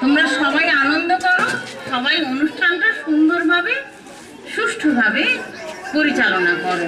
তোমরা সবাই আনন্দ করো সবাই অনুষ্ঠানটা সুন্দরভাবে সুষ্ঠুভাবে পরিচালনা করো।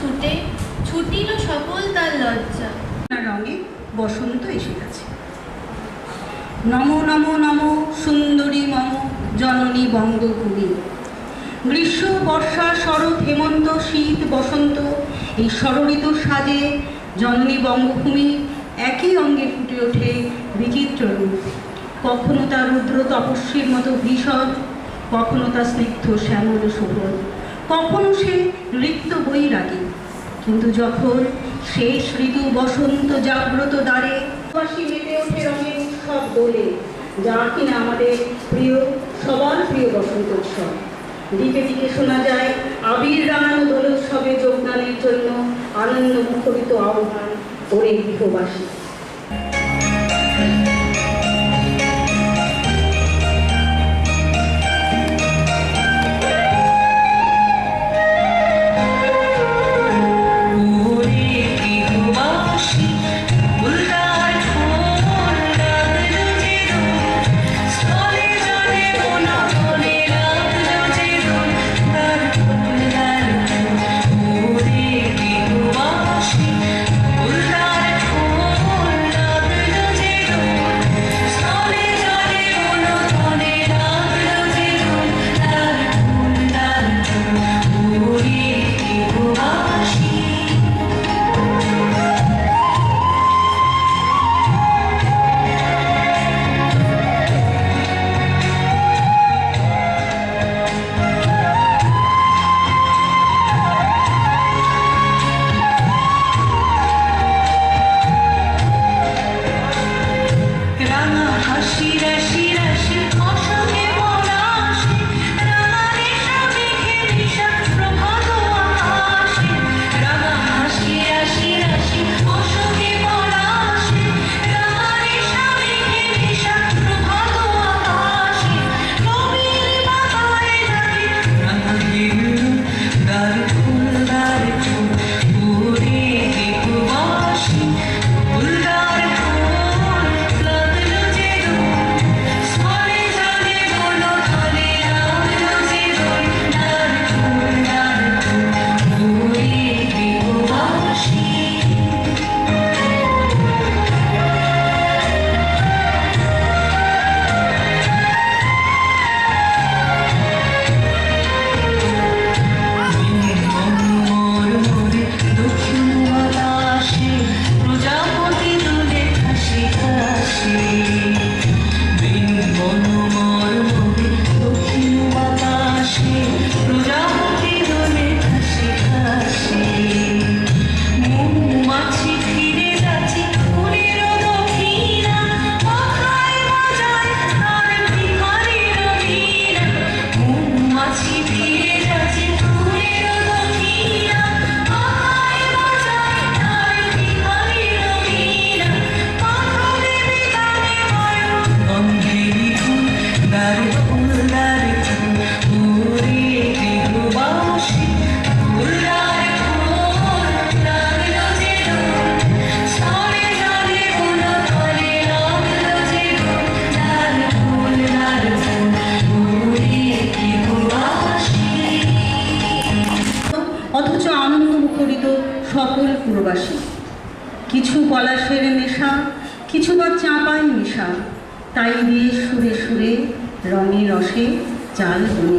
ছুটে, ছুটিল সকল তার লজ্জা। রঙে বসন্ত এসে গেছে। নমো নমো নমো, সুন্দরী মম, জননী বঙ্গভূমি। গ্রীষ্ম, বর্ষা, শরৎ, হেমন্ত, শীত, বসন্ত, এই ষড়ঋতু সাজে জননী বঙ্গভূমি একই অঙ্গে ফুটে ওঠে বিচিত্র রূপ। কখনো তা রুদ্র তপস্বীর মতো ভীষণ, কখনো তা স্নিগ্ধ শ্যামল শোভন, কখনো সে নৃত্য বৈরাগী। কিন্তু যখন শেষ ঋতু বসন্ত জাগ্রত দ্বারে বাসী মেতে ওঠে রঙের উৎসব দোলে, যা কিনা আমাদের প্রিয়, সবার প্রিয় বসন্ত উৎসব। দিকে দিকে শোনা যায় আবির রাঙানো দোল উৎসবে যোগদানের জন্য আনন্দ মুখরিত আহ্বান ওরে গৃহবাসী। রসে চাল বনি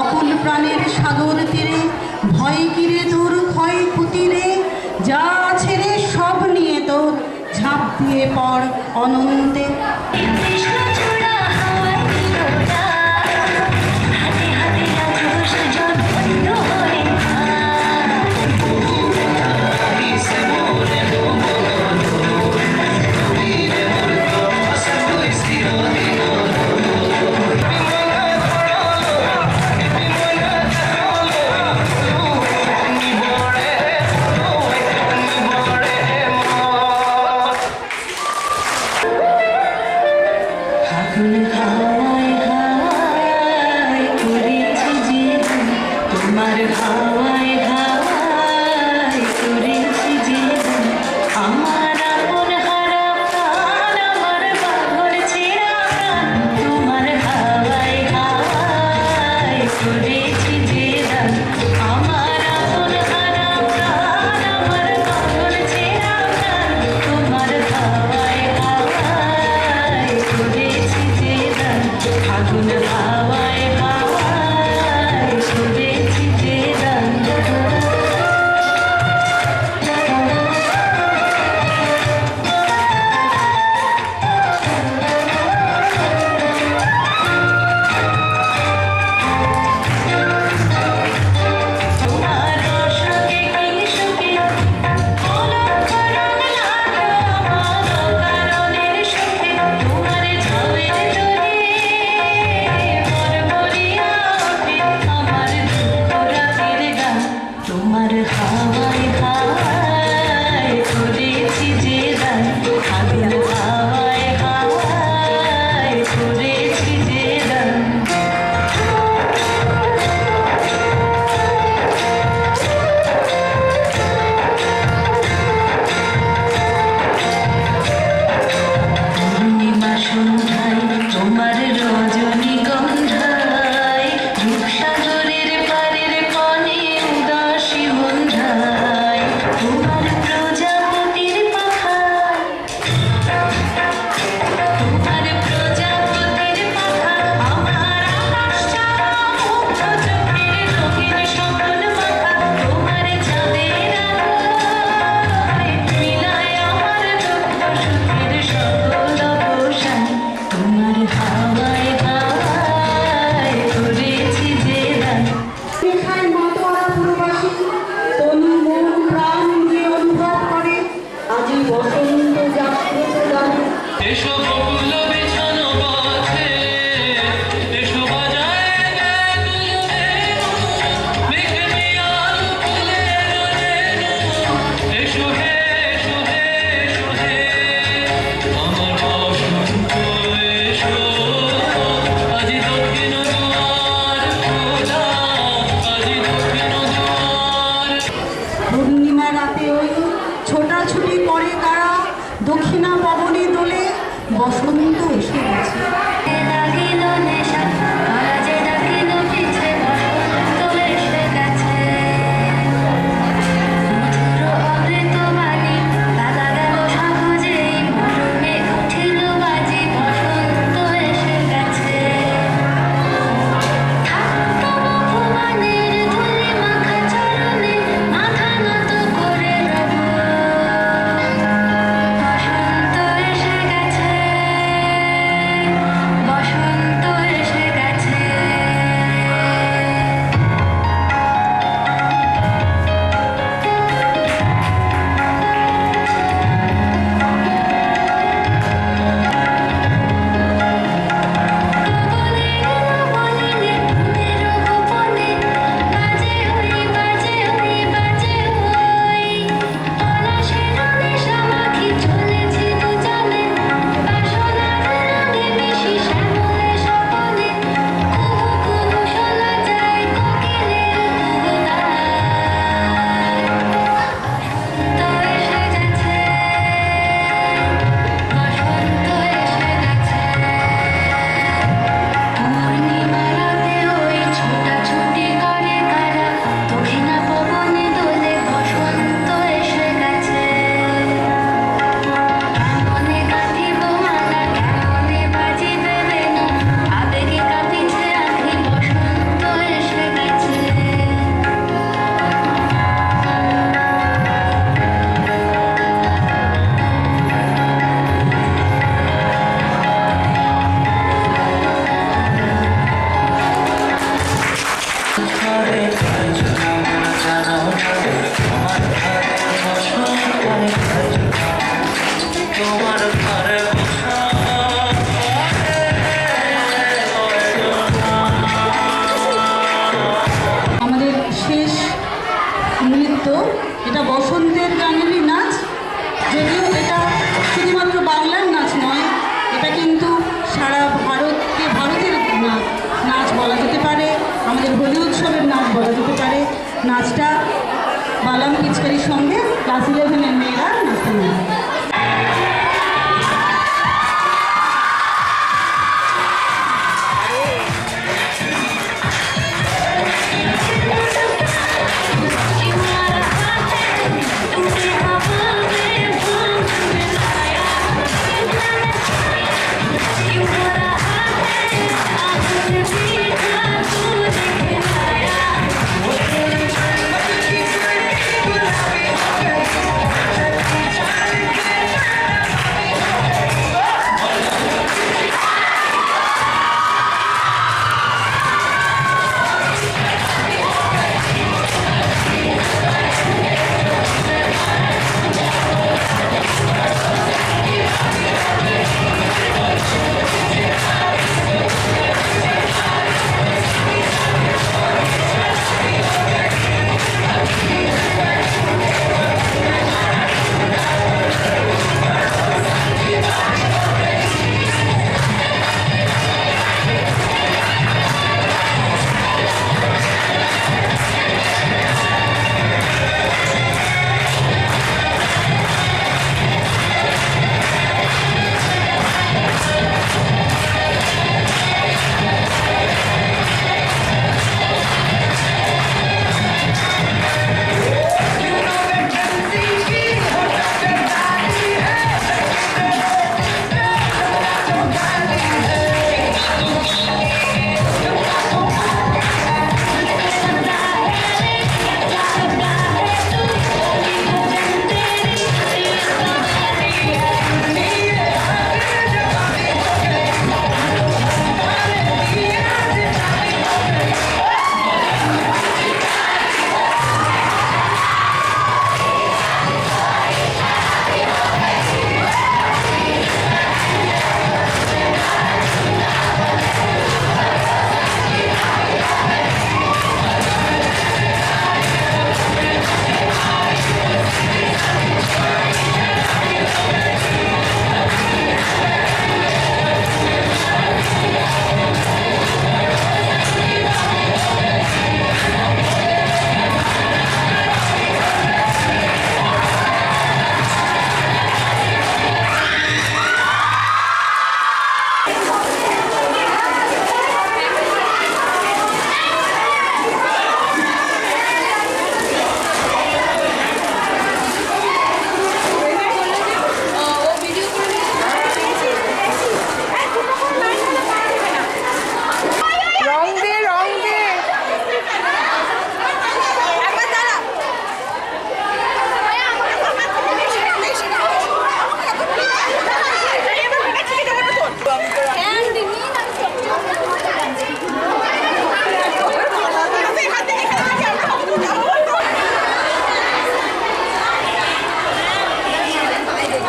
অকুল প্রাণের সাগর তীরে, ভয় কিরে তোর, ক্ষয় ক্ষতিরে, যা আছে রে সব নিয়ে তোর, ঝাঁপ দিয়ে পর অনন্তে। বালাম পিচকারির সঙ্গে ক্লাস ইলেভেনের মেয়েরা নাচতে নেয়